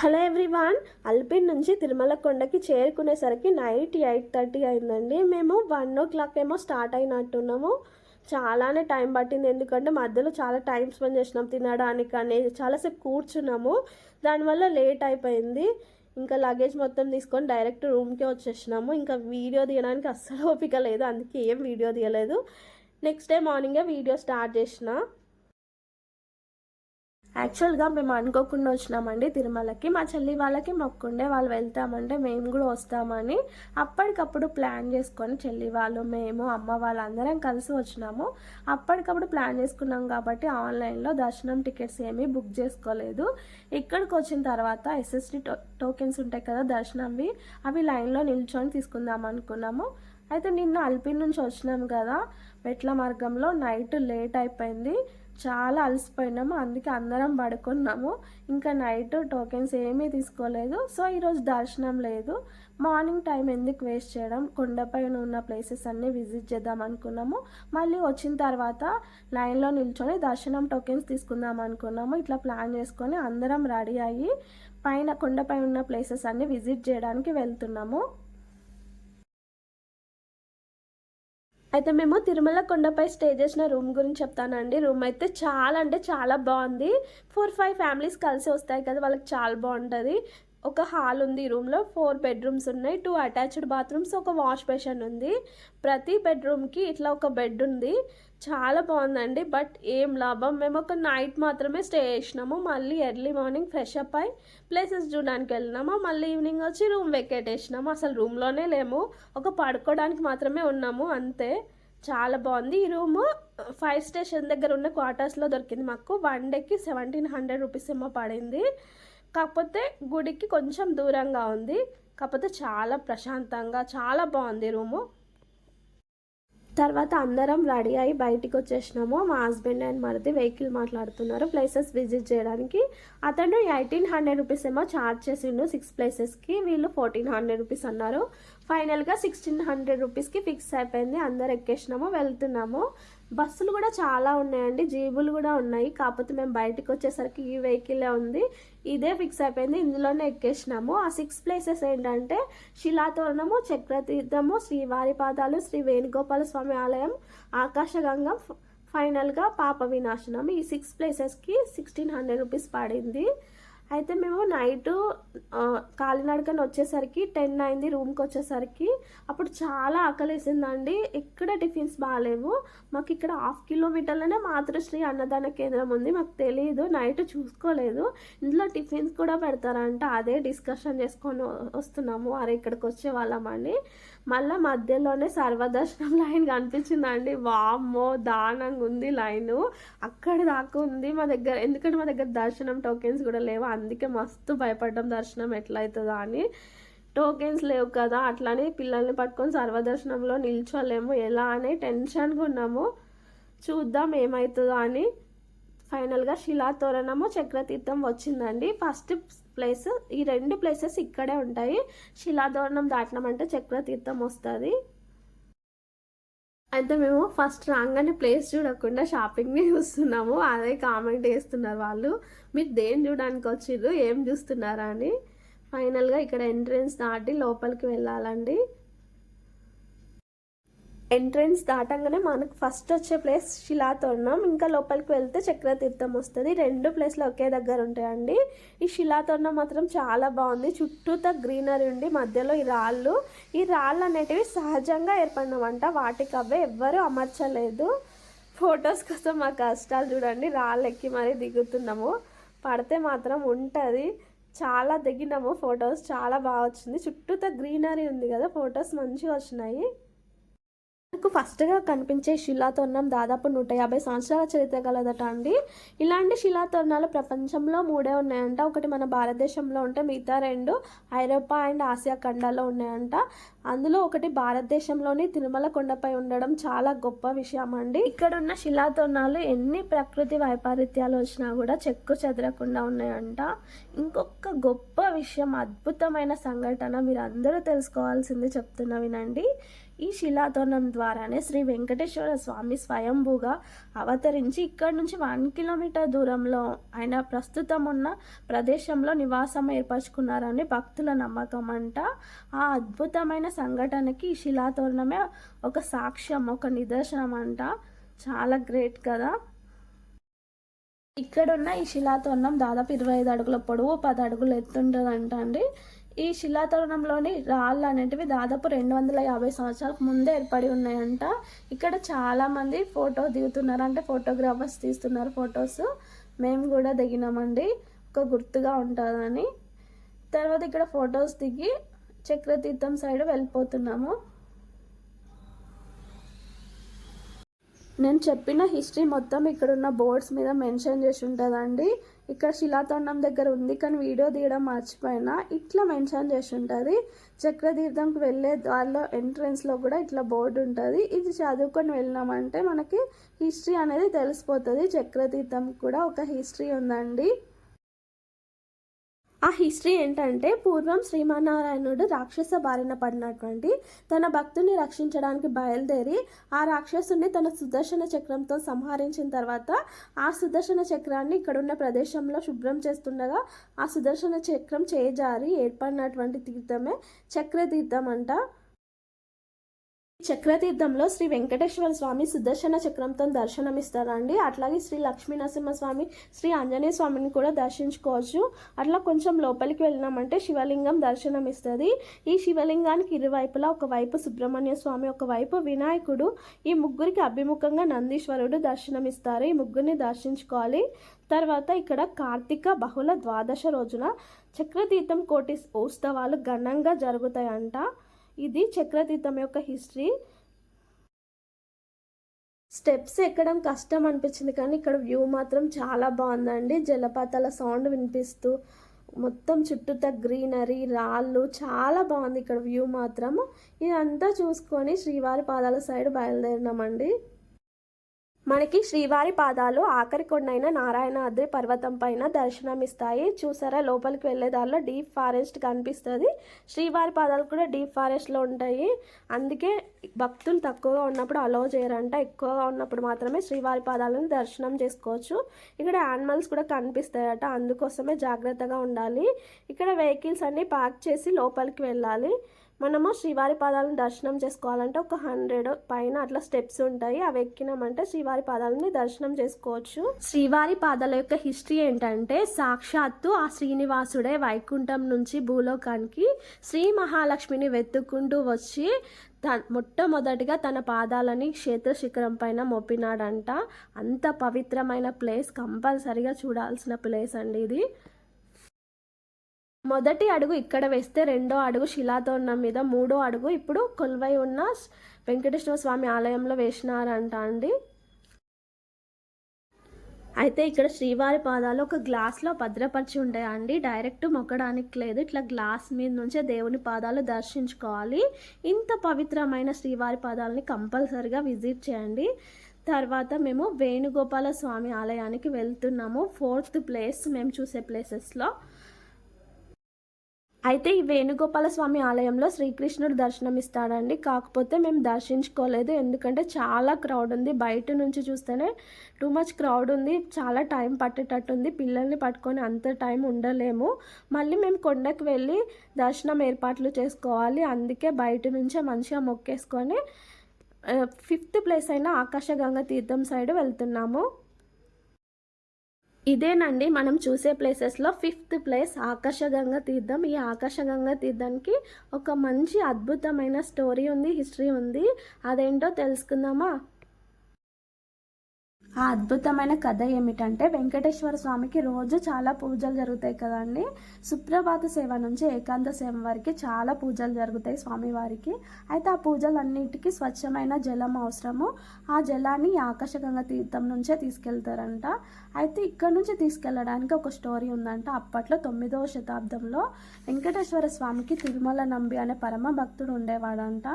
Hello everyone ULPIN నుంచి తిరుమల కొండకి చేరుకునేసరికి night eight thirty అయిందండి. మేము వన్ ఓ క్లాక్ ఏమో స్టార్ట్ అయినట్టున్నాము. చాలానే టైం పట్టింది ఎందుకంటే మధ్యలో చాలా టైం స్పెండ్ చేసినాం తినడానికి అని చాలాసేపు కూర్చున్నాము. దానివల్ల లేట్ అయిపోయింది. ఇంకా లగేజ్ మొత్తం తీసుకొని డైరెక్ట్ రూమ్కే వచ్చేసినాము. ఇంకా వీడియో తీయడానికి అస్సలు ఓపిక లేదు. అందుకే ఏం వీడియో తీయలేదు. నెక్స్ట్ డే మార్నింగే వీడియో స్టార్ట్ చేసిన. యాక్చువల్గా మేము అనుకోకుండా వచ్చినామండి తిరుమలకి. మా చెల్లి వాళ్ళకి మొక్కుండే వాళ్ళు వెళ్తామంటే మేము కూడా వస్తామని అప్పటికప్పుడు ప్లాన్ చేసుకొని చెల్లి వాళ్ళు మేము అమ్మ వాళ్ళు అందరం కలిసి వచ్చినాము. అప్పటికప్పుడు ప్లాన్ చేసుకున్నాం కాబట్టి ఆన్లైన్లో దర్శనం టికెట్స్ ఏమీ బుక్ చేసుకోలేదు. ఇక్కడికి వచ్చిన తర్వాత ఎస్ఎస్డి టోకెన్స్ ఉంటాయి కదా దర్శనంవి అవి లైన్లో నిల్చొని తీసుకుందాం అనుకున్నాము. అయితే నిన్న అల్పిన్ నుంచి వచ్చినాం కదా మెట్ల మార్గంలో నైట్ లేట్ అయిపోయింది. చాలా అలసిపోయినాము. అందుకే అందరం పడుకున్నాము. ఇంకా నైట్ టోకెన్స్ ఏమీ తీసుకోలేదు. సో ఈరోజు దర్శనం లేదు. మార్నింగ్ టైం ఎందుకు వేస్ట్ చేయడం? కొండపైన ఉన్న ప్లేసెస్ అన్నీ విజిట్ చేద్దాం అనుకున్నాము. మళ్ళీ వచ్చిన తర్వాత లైన్లో నిల్చొని దర్శనం టోకెన్స్ తీసుకుందాం అనుకున్నాము. ఇట్లా ప్లాన్ చేసుకొని అందరం రెడీ అయ్యి పైన కొండపై ఉన్న ప్లేసెస్ అన్నీ విజిట్ చేయడానికి వెళ్తున్నాము. అయితే మేము తిరుమల కొండపై స్టే చేసిన రూమ్ గురించి చెప్తానండి. రూమ్ అయితే చాలా అంటే చాలా బాగుంది. ఫోర్ ఫైవ్ ఫ్యామిలీస్ కలిసి వస్తాయి కదా వాళ్ళకి చాలా బాగుంటుంది. ఒక హాల్ ఉంది ఈ రూమ్లో. ఫోర్ బెడ్రూమ్స్ ఉన్నాయి. టూ అటాచ్డ్ బాత్రూమ్స్ ఒక వాష్ బేషన్ ఉంది. ప్రతి బెడ్రూమ్కి ఇట్లా ఒక బెడ్ ఉంది. చాలా బాగుందండి. బట్ ఏం లాభం? మేము ఒక నైట్ మాత్రమే స్టే చేసినాము. మళ్ళీ ఎర్లీ మార్నింగ్ ఫ్రెష్ అప్ అయి ప్లేసెస్ చూడడానికి వెళ్ళినాము. మళ్ళీ ఈవినింగ్ వచ్చి రూమ్ వెకేట్ వేసినాము అసలు రూమ్లోనే లేము. ఒక పడుకోవడానికి మాత్రమే ఉన్నాము. అంతే. చాలా బాగుంది. ఈ రూము ఫైవ్ స్టేషన్ దగ్గర ఉన్న క్వార్టర్స్లో దొరికింది మాకు. వన్ డేకి సెవెంటీన్ హండ్రెడ్ రూపీస్ ఏమో పడింది. కాకపోతే గుడికి కొంచెం దూరంగా ఉంది. కాకపోతే చాలా ప్రశాంతంగా చాలా బాగుంది రూము. తర్వాత అందరం రెడీ అయ్యి బయటికి వచ్చేసినాము. మా హస్బెండ్ అండ్ మరిది వెహికల్ మాట్లాడుతున్నారు. ప్లేసెస్ విజిట్ చేయడానికి. అతను ఎయిటీన్ హండ్రెడ్ రూపీస్ ఏమో ఛార్జ్ చేసిండు సిక్స్ ప్లేసెస్కి వీళ్ళు ఫోర్టీన్ హండ్రెడ్ రూపీస్ అన్నారు. ఫైనల్గా సిక్స్టీన్ హండ్రెడ్ రూపీస్కి ఫిక్స్ అయిపోయింది. అందరు ఎక్కేసినాము వెళ్తున్నాము. బస్సులు కూడా చాలా ఉన్నాయండి జీబులు కూడా ఉన్నాయి. కాకపోతే మేము బయటకు వచ్చేసరికి ఈ వెహికలే ఉంది. ఇదే ఫిక్స్ అయిపోయింది. ఇందులోనే ఎక్కేసినాము. ఆ సిక్స్ ప్లేసెస్ ఏంటంటే శిలాతోరణము చక్రతీర్థము శ్రీవారి పాదాలు శ్రీ వేణుగోపాల స్వామి ఆలయం ఆకాశగంగం ఫైనల్గా పాప వినాశనం ఈ సిక్స్ ప్లేసెస్కి సిక్స్టీన్ హండ్రెడ్ రూపీస్ పడింది. అయితే మేము నైట్ కాలినడకని వచ్చేసరికి టెన్ అయింది రూమ్కి వచ్చేసరికి. అప్పుడు చాలా ఆకలేసిందండి. ఎక్కడ టిఫిన్స్ బాగాలేవు మాకు ఇక్కడ హాఫ్ కిలోమీటర్లోనే మాతృశ్రీ అన్నదాన కేంద్రం ఉంది. మాకు తెలియదు నైట్ చూసుకోలేదు. ఇందులో టిఫిన్స్ కూడా పెడతారంట. అదే డిస్కషన్ చేసుకొని వస్తున్నాము. అరే ఇక్కడికి వచ్చే వాళ్ళమని మళ్ళీ మధ్యలోనే సర్వదర్శనం లైన్ కనిపించిందండి. వామ్మో దానంగా ఉంది లైను. అక్కడి దాకా ఉంది మా దగ్గర. ఎందుకంటే మా దగ్గర దర్శనం టోకెన్స్ కూడా లేవు. అందుకే మస్తు భయపడ్డం. దర్శనం ఎట్లయితుందా అని. టోకెన్స్ లేవు కదా. అట్లానే పిల్లల్ని పట్టుకొని సర్వదర్శనంలో నిల్చోలేము. ఎలా అని టెన్షన్గా ఉన్నాము. చూద్దాం ఏమవుతుందో అని. ఫైనల్గా శిలాతోరణము చక్రతీర్థం వచ్చిందండి. ఫస్ట్ ప్లేస్ ఈ రెండు ప్లేసెస్ ఇక్కడే ఉంటాయి. శిలాతోరణం దాటినామంటే చక్రతీర్థం వస్తుంది. అయితే మేము ఫస్ట్ రాగానే ప్లేస్ చూడకుండా షాపింగ్ని చూస్తున్నాము. అదే కామెంట్ చేస్తున్నారు వాళ్ళు. మీరు దేని చూడడానికి వచ్చిర్రు ఏం చూస్తున్నారా అని. ఫైనల్గా ఇక్కడ ఎంట్రెన్స్ దాటి లోపలికి వెళ్ళాలండి. ఎంట్రెన్స్ దాటంగానే మనకు ఫస్ట్ వచ్చే ప్లేస్ శిలాతోరణం. ఇంకా లోపలికి వెళ్తే చక్రతీర్థం వస్తుంది. రెండు ప్లేస్లు ఒకే దగ్గర ఉంటాయండి. ఈ శిలాతోరణం మాత్రం చాలా బాగుంది. చుట్టూత గ్రీనరీ ఉండి మధ్యలో ఈ రాళ్ళు. ఈ రాళ్ళు అనేటివి సహజంగా ఏర్పడినవంట. వాటికి అవే ఎవ్వరూ అమర్చలేదు. ఫొటోస్ కోసం మా కష్టాలు చూడండి. రాళ్ళు ఎక్కి మరీ దిగుతున్నాము. పడితే మాత్రం ఉంటుంది. చాలా దిగినాము ఫొటోస్. చాలా బాగా వచ్చింది. చుట్టూతో గ్రీనరీ ఉంది కదా. ఫొటోస్ మంచిగా వచ్చినాయి. మనకు ఫస్ట్గా కనిపించే శిలాతోరణం దాదాపు నూట యాభై సంవత్సరాల చరిత్ర గలదట అండి. ఇలాంటి శిలాతోరణాలు ప్రపంచంలో మూడే ఉన్నాయంట. ఒకటి మన భారతదేశంలో ఉంటే మిగతా రెండు ఐరోపా అండ్ ఆసియా ఖండాల్లో ఉన్నాయంట. అందులో ఒకటి భారతదేశంలోని తిరుమల కొండపై ఉండడం చాలా గొప్ప విషయం అండి. ఇక్కడ ఉన్న శిలాతోరణాలు ఎన్ని ప్రకృతి వైపరీత్యాలు వచ్చినా కూడా చెక్కు చెదరకుండా ఉన్నాయంట. ఇంకొక గొప్ప విషయం అద్భుతమైన సంఘటన మీరు అందరూ తెలుసుకోవాల్సింది చెప్తున్నా వినండి. ఈ శిలాతోరణం ద్వారానే శ్రీ వెంకటేశ్వర స్వామి స్వయంభూగా అవతరించి ఇక్కడ నుంచి వన్ కిలోమీటర్ దూరంలో ఆయన ప్రస్తుతం ఉన్న ప్రదేశంలో నివాసం ఏర్పరచుకున్నారని భక్తుల నమ్మకం అంట. ఆ అద్భుతమైన సంఘటనకి ఈ శిలాతోరణమే ఒక సాక్ష్యం ఒక నిదర్శనం అంట. చాలా గ్రేట్ కదా. ఇక్కడ ఉన్న ఈ శిలాతోరణం దాదాపు ఇరవై ఐదు అడుగుల పొడవు పది అడుగులు ఎత్తుంటుందంట అండి ఈ శిలాతోరణంలోని రాళ్ళు అనేటివి దాదాపు రెండు వందల యాభై సంవత్సరాలకు ముందే ఏర్పడి ఉన్నాయంట. ఇక్కడ చాలామంది ఫోటో దిగుతున్నారు. అంటే ఫోటోగ్రాఫర్స్ తీస్తున్నారు ఫొటోస్. మేము కూడా దిగినామండి. ఒక గుర్తుగా ఉంటుందని. తర్వాత ఇక్కడ ఫొటోస్ దిగి చక్రతీర్థం సైడ్ వెళ్ళిపోతున్నాము. నేను చెప్పిన హిస్టరీ మొత్తం ఇక్కడ ఉన్న బోర్డ్స్ మీద మెన్షన్ చేసి ఉంటుందండి. ఇక్కడ శిలాతోండం దగ్గర ఉంది కానీ వీడియో తీయడం మర్చిపోయినా ఇట్లా మెన్షన్ చేసి ఉంటుంది చక్రతీర్థంకి వెళ్ళే దారిలో ఎంట్రన్స్లో కూడా ఇట్లా బోర్డు ఉంటుంది. ఇది చదువుకొని వెళ్ళినామంటే మనకి హిస్టరీ అనేది తెలిసిపోతుంది. చక్రతీర్థం కూడా ఒక హిస్టరీ ఉందండి. ఆ హిస్టరీ ఏంటంటే పూర్వం శ్రీమన్నారాయణుడు రాక్షస బారిన పడినటువంటి తన భక్తుని రక్షించడానికి బయలుదేరి ఆ రాక్షసుని తన సుదర్శన చక్రంతో సంహరించిన తర్వాత ఆ సుదర్శన చక్రాన్ని ఇక్కడున్న ప్రదేశంలో శుభ్రం చేస్తుండగా ఆ సుదర్శన చక్రం చేజారి ఏర్పడినటువంటి తీర్థమే చక్రతీర్థం అంట. చక్రతీర్థంలో శ్రీ వెంకటేశ్వర స్వామి సుదర్శన చక్రంతో దర్శనమిస్తారండి. అట్లాగే శ్రీ లక్ష్మీ నరసింహస్వామి శ్రీ ఆంజనేయ స్వామిని కూడా దర్శించుకోవచ్చు. అట్లా కొంచెం లోపలికి వెళ్ళినామంటే శివలింగం దర్శనం ఇస్తుంది ఈ శివలింగానికి ఇరువైపులా ఒకవైపు సుబ్రహ్మణ్య స్వామి ఒకవైపు వినాయకుడు. ఈ ముగ్గురికి అభిముఖంగా నందీశ్వరుడు దర్శనమిస్తారు. ఈ ముగ్గురిని దర్శించుకోవాలి. తర్వాత ఇక్కడ కార్తీక బహుళ ద్వాదశ రోజున చక్రతీర్థం కోటి ఉత్సవాలు ఘనంగా జరుగుతాయంట. ఇది చక్రతీర్థం యొక్క హిస్టరీ. స్టెప్స్ ఎక్కడం కష్టం అనిపించింది కానీ ఇక్కడ వ్యూ మాత్రం చాలా బాగుందండి. జలపాతాల సౌండ్ వినిపిస్తూ మొత్తం చుట్టూతా గ్రీనరీ రాళ్ళు చాలా బాగుంది ఇక్కడ వ్యూ మాత్రం. ఇదంతా చూసుకొని శ్రీవారి పాదాల సైడ్ బయలుదేరినామండి. మనకి శ్రీవారి పాదాలు ఆఖరి కొండైన నారాయణాద్రి పర్వతం పైన దర్శనమిస్తాయి. చూసారా లోపలికి వెళ్ళే దారిలో డీప్ ఫారెస్ట్ కనిపిస్తుంది. శ్రీవారి పాదాలు కూడా డీప్ ఫారెస్ట్లో ఉంటాయి. అందుకే భక్తులు తక్కువగా ఉన్నప్పుడు అలో చేయరంట. ఎక్కువగా ఉన్నప్పుడు మాత్రమే శ్రీవారి పాదాలను దర్శనం చేసుకోవచ్చు. ఇక్కడ యానిమల్స్ కూడా కనిపిస్తాయట. అందుకోసమే జాగ్రత్తగా ఉండాలి. ఇక్కడ వెహికల్స్ అన్నీ పార్క్ చేసి లోపలికి వెళ్ళాలి. మనము శ్రీవారి పాదాలను దర్శనం చేసుకోవాలంటే ఒక హండ్రెడ్ పైన అట్లా స్టెప్స్ ఉంటాయి. అవి ఎక్కినామంటే శ్రీవారి పాదాలని దర్శనం చేసుకోవచ్చు. శ్రీవారి పాదాల యొక్క హిస్టరీ ఏంటంటే సాక్షాత్తు ఆ శ్రీనివాసుడే వైకుంఠం నుంచి భూలోకానికి శ్రీ మహాలక్ష్మిని వెతుక్కుంటూ వచ్చి త మొట్టమొదటిగా తన పాదాలని క్షేత్ర శిఖరం పైన మోపినాడంట. అంత పవిత్రమైన ప్లేస్ కంపల్సరిగా చూడాల్సిన ప్లేస్ అండి ఇది. మొదటి అడుగు ఇక్కడ వేస్తే రెండో అడుగు శిలాతోరణం మీద మూడో అడుగు ఇప్పుడు కొలువై ఉన్న వెంకటేశ్వర స్వామి ఆలయంలో వేసినారంట అండి. అయితే ఇక్కడ శ్రీవారి పాదాలు ఒక గ్లాస్లో భద్రపరిచి ఉంటాయండి. డైరెక్ట్ మొక్కడానికి లేదు. ఇట్లా గ్లాస్ మీద నుంచే దేవుని పాదాలు దర్శించుకోవాలి. ఇంత పవిత్రమైన శ్రీవారి పాదాలని కంపల్సరిగా విజిట్ చేయండి. తర్వాత మేము వేణుగోపాల స్వామి ఆలయానికి వెళ్తున్నాము. ఫోర్త్ ప్లేస్ మేము చూసే ప్లేసెస్లో. అయితే ఈ వేణుగోపాల స్వామి ఆలయంలో శ్రీకృష్ణుడు దర్శనం ఇస్తాడండి కాకపోతే మేము దర్శించుకోలేదు. ఎందుకంటే చాలా క్రౌడ్ ఉంది. బయట నుంచి చూస్తేనే టూ మచ్ క్రౌడ్ ఉంది. చాలా టైం పట్టేటట్టుంది పిల్లల్ని పట్టుకొని అంత టైం ఉండలేము. మళ్ళీ మేము కొండకు వెళ్ళి దర్శనం ఏర్పాట్లు చేసుకోవాలి. అందుకే బయట నుంచే మంచిగా మొక్కేసుకొని ఫిఫ్త్ ప్లేస్ అయిన ఆకాశగంగ తీర్థం సైడ్ వెళ్తున్నాము. ఇదేనండి మనం చూసే ప్లేసెస్లో ఫిఫ్త్ ప్లేస్ ఆకాశగంగా తీర్థం ఈ ఆకాశగంగా తీర్థానికి ఒక మంచి అద్భుతమైన స్టోరీ ఉంది హిస్టరీ ఉంది. అదేంటో తెలుసుకుందామా? ఆ అద్భుతమైన కథ ఏమిటంటే వెంకటేశ్వర స్వామికి రోజు చాలా పూజలు జరుగుతాయి కదండి. సుప్రభాత సేవ నుంచి ఏకాంత సేవ వరకు చాలా పూజలు జరుగుతాయి స్వామివారికి. అయితే ఆ పూజలన్నిటికీ స్వచ్ఛమైన జలం అవసరము. ఆ జలాన్ని ఆకర్షకంగా తీర్థం నుంచే తీసుకెళ్తారంట. అయితే ఇక్కడ నుంచి తీసుకెళ్ళడానికి ఒక స్టోరీ ఉందంట. అప్పట్లో తొమ్మిదవ శతాబ్దంలో వెంకటేశ్వర స్వామికి తిరుమల నంబి అనే పరమ భక్తుడు ఉండేవాడంట.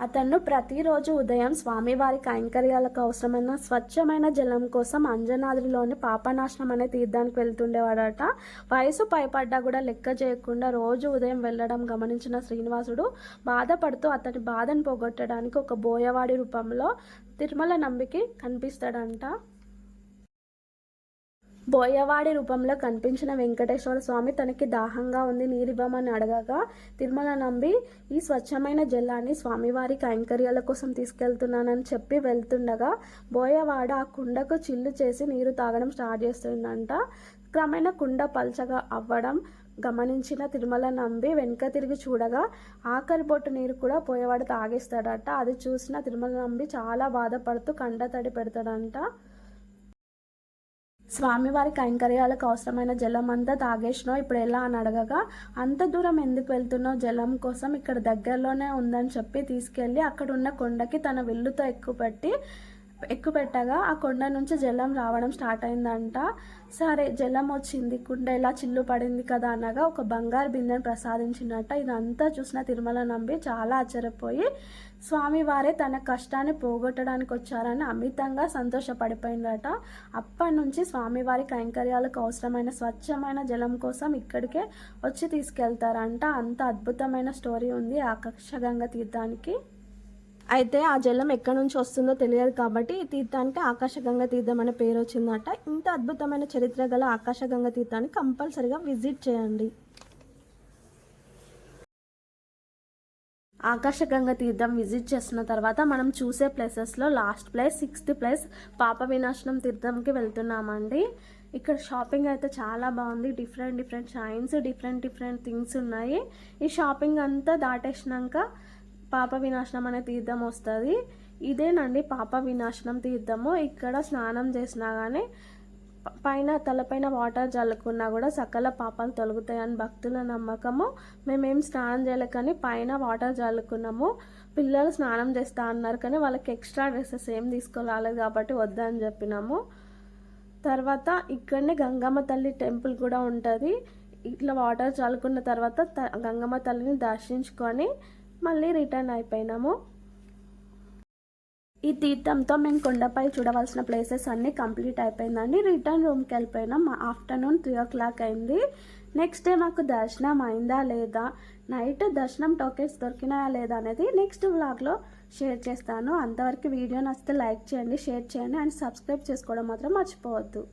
అతను ప్రతిరోజు ఉదయం స్వామివారి కైంకర్యాలకు అవసరమైన స్వచ్ఛమైన జలం కోసం అంజనాద్రిలోని పాపనాశనం అనే తీర్థానికి వెళ్తుండేవాడట. వయసు పైపడ్డా కూడా లెక్క చేయకుండా రోజు ఉదయం వెళ్ళడం గమనించిన శ్రీనివాసుడు బాధపడుతూ అతని బాధను పోగొట్టడానికి ఒక బోయవాడి రూపంలో తిరుమల నంబికి కనిపిస్తాడంట. బోయవాడి రూపంలో కనిపించిన వెంకటేశ్వర స్వామి తనకి దాహంగా ఉంది నీరివ్వమని అడగగా తిరుమల నంబి ఈ స్వచ్ఛమైన జలాన్ని స్వామివారి కైంకర్యాల కోసం తీసుకెళ్తున్నానని చెప్పి వెళ్తుండగా బోయవాడ ఆ కుండకు చిల్లు చేసి నీరు తాగడం స్టార్ట్ చేస్తుందంట. క్రమేణా కుండ పల్చగా అవ్వడం గమనించిన తిరుమల నంబి వెనుక తిరిగి చూడగా ఆఖరి బొట్టు నీరు కూడా పోయేవాడు తాగేస్తాడట. అది చూసిన తిరుమల నంబి చాలా బాధపడుతూ కండ తడి పెడతాడంట. స్వామివారి కైంకర్యాలకు అవసరమైన జలం అంతా తాగేసినావు ఇప్పుడు ఎలా అని అడగగా అంత దూరం ఎందుకు వెళ్తున్నావు? జలం కోసం ఇక్కడ దగ్గరలోనే ఉందని చెప్పి తీసుకెళ్ళి అక్కడ ఉన్న కొండకి తన విల్లుతో ఎక్కుపెట్టి ఎక్కుపెట్టగా ఆ కొండ నుంచి జలం రావడం స్టార్ట్ అయిందంట. సరే జలం వచ్చింది కుండ ఇలా చిల్లు పడింది కదా అనగా ఒక బంగారు బిందెను ప్రసాదించినట్ట. ఇదంతా చూసిన తిరుమల నంబి చాలా ఆశ్చర్యపోయి స్వామివారే తన కష్టాన్ని పోగొట్టడానికి వచ్చారని అమితంగా సంతోషపడిపోయిందట. అప్పటి నుంచి స్వామివారి కైంకర్యాలకు అవసరమైన స్వచ్ఛమైన జలం కోసం ఇక్కడికే వచ్చి తీసుకెళ్తారంట. అంత అద్భుతమైన స్టోరీ ఉంది ఆకర్షగంగా తీర్థానికి. అయితే ఆ జలం ఎక్కడి నుంచి వస్తుందో తెలియదు కాబట్టి ఈ తీర్థానికి ఆకాశగంగా తీర్థం అనే పేరు వచ్చిందట ఇంత అద్భుతమైన చరిత్ర గల ఆకాశగంగా తీర్థాన్ని కంపల్సరిగా విజిట్ చేయండి. ఆకాశగంగా తీర్థం విజిట్ చేసిన తర్వాత మనం చూసే ప్లేసెస్లో లాస్ట్ ప్లేస్ సిక్స్త్ ప్లేస్ పాప వినాశనం తీర్థంకి వెళ్తున్నామండి. ఇక్కడ షాపింగ్ అయితే చాలా బాగుంది. Different different shines different different things ఉన్నాయి. ఈ షాపింగ్ అంతా దాటేసినాక పాప వినాశనం అనే తీర్థం వస్తుంది. ఇదేనండి పాప వినాశనం తీర్థము. ఇక్కడ స్నానం చేసినా కానీ పైన తలపైన వాటర్ చల్లుకున్నా కూడా సకల పాపాలు తొలగుతాయని భక్తుల నమ్మకము. మేమేం స్నానం చేయలే కానీ పైన వాటర్ చల్లుకున్నాము పిల్లలు స్నానం చేస్తా అన్నారు కానీ వాళ్ళకి ఎక్స్ట్రా డ్రెస్సెస్ ఏం తీసుకురాలేదు కాబట్టి వద్దని చెప్పినాము. తర్వాత ఇక్కడనే గంగమ్మ తల్లి టెంపుల్ కూడా ఉంటుంది. ఇట్లా వాటర్ చల్లుకున్న తర్వాత గంగమ్మ తల్లిని దర్శించుకొని మళ్ళీ రిటర్న్ అయిపోయినాము. ఈ తీర్థంతో మేము కొండపై చూడవలసిన ప్లేసెస్ అన్నీ కంప్లీట్ అయిపోయిందండి. రిటర్న్ రూమ్కి వెళ్ళిపోయినాం. ఆఫ్టర్నూన్ త్రీ ఓ క్లాక్ అయింది. నెక్స్ట్ డే మాకు దర్శనం అయిందా లేదా? నైట్ దర్శనం టోకెన్స్ దొరికినాయా లేదా అనేది నెక్స్ట్ వ్లాగ్లో షేర్ చేస్తాను. అంతవరకు వీడియో నచ్చితే లైక్ చేయండి షేర్ చేయండి అండ్ సబ్స్క్రైబ్ చేసుకోవడం మాత్రం మర్చిపోవద్దు.